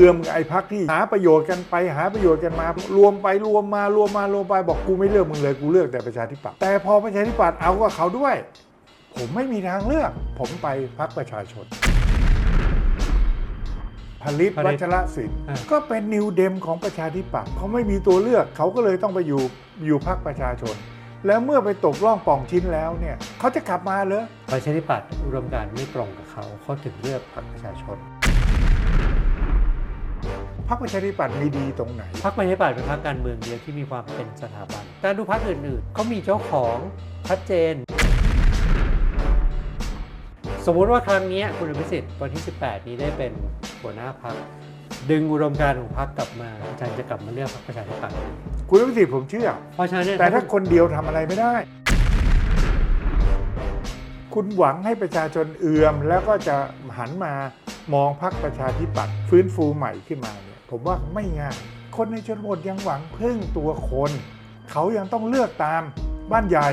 อือมกับไอ้พักที่หาประโยชน์กันไปหาประโยชน์กันมา รวมไปรวมมารวมมารวมไปบอกกูไม่เลือกมึงเลยกูเลือกแต่ประชาธิปัตย์แต่พอประชาธิปัตย์เอากับเขาด้วย ผมไม่มีทางเลือก ผมไปพักประชาชนผลิตผลิตวัชรศิลป์อ่าก็เป็นนิวเดมของประชาธิปัตย์เขาไม่มีตัวเลือกเขาก็เลยต้องไปอยู่อยู่พักประชาชน แล้วเมื่อไปตกล่องป่องชิ้นแล้วเนี่ยเขาจะกลับมาเหรอประชาธิปัตย์อุดมการณ์ไม่ตรงกับเขาเขาถึงเลือกพรรคประชาชน พักประชาธิปัตย์มีดีตรงไหน พรรคประชาธิปัตย์เป็นพรรคการเมืองเดียวที่มีความเป็นสถาบัน แต่ดูพรรคอื่นๆเขามีเจ้าของชัดเจน สมมุติว่าครั้งเนี้ยคุณอภิสิทธิ์วันที่ 18 นี้ได้เป็นหัวหน้าพรรคดึงอุดมการณ์ของพรรคกลับมาอาจารย์จะกลับมาเลือกพรรคประชาธิปัตย์คุณวิสิทธิ์ผมเชื่อ เพราะฉะนั้นเนี่ยแต่ถ้าคนเดียวทำอะไรไม่ได้ คุณหวังให้ประชาชนเอือม แล้วก็จะหันมามองพักประชาธิปัตย์ฟื้นฟูใหม่ขึ้นมาเนี่ยผมว่าไม่ง่าย คนในชนบทยังหวังพึ่งตัวคน เขายังต้องเลือกตามบ้านใหญ่